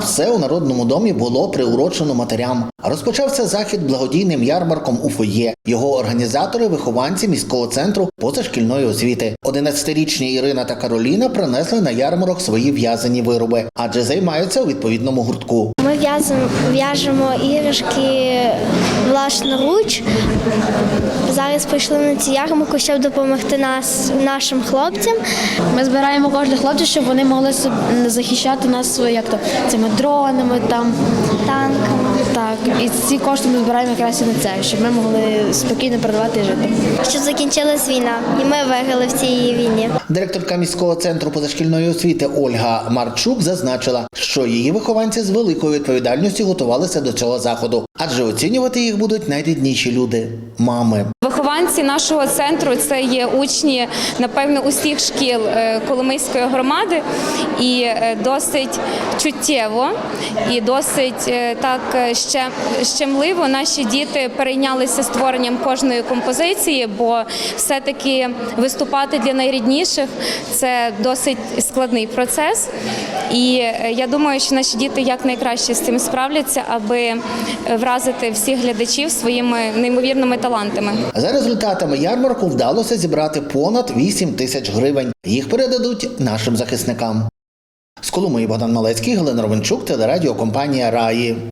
все у народному домі було приурочено матерям. Розпочався захід благодійним ярмарком у фоє. Його організатори вихованці міського центру позашкільної освіти. 11-річні Ірина та Кароліна принесли на ярмарок свої в'язані вироби, адже займаються у відповідному гуртку. Ми в'яжемо іграшки власноруч. Зараз прийшли на цю ярмарку, щоб допомогти нас, нашим хлопцям. Ми збираємо кожних хлопців, щоб вони могли захищати нас як то цими дронами там. Танками. Так, і ці кошти ми збираємо якраз і на це, щоб ми могли спокійно продавати і жити. Щоб закінчилась війна, і ми виграли в цій війні. Директорка міського центру позашкільної освіти Ольга Марчук зазначила, що її вихованці з великою відповідальністю готувалися до цього заходу, адже оцінювати їх будуть найрідніші люди мами. Вихованці нашого центру це є учні, напевно, усіх шкіл е, Коломийської громади, і е, досить чуттєво і досить е, так ще щемливо наші діти перейнялися створенням кожної композиції, бо все-таки виступати для найрідніших це досить складний процес. І я думаю, що наші діти якнайкраще з цим справляться, аби вразити всіх глядачів своїми неймовірними талантами. Результатами ярмарку вдалося зібрати понад 8 тисяч гривень. Їх передадуть нашим захисникам. З Коломиї Богдан Малецький, Галина Ровенчук, телерадіокомпанія Раї.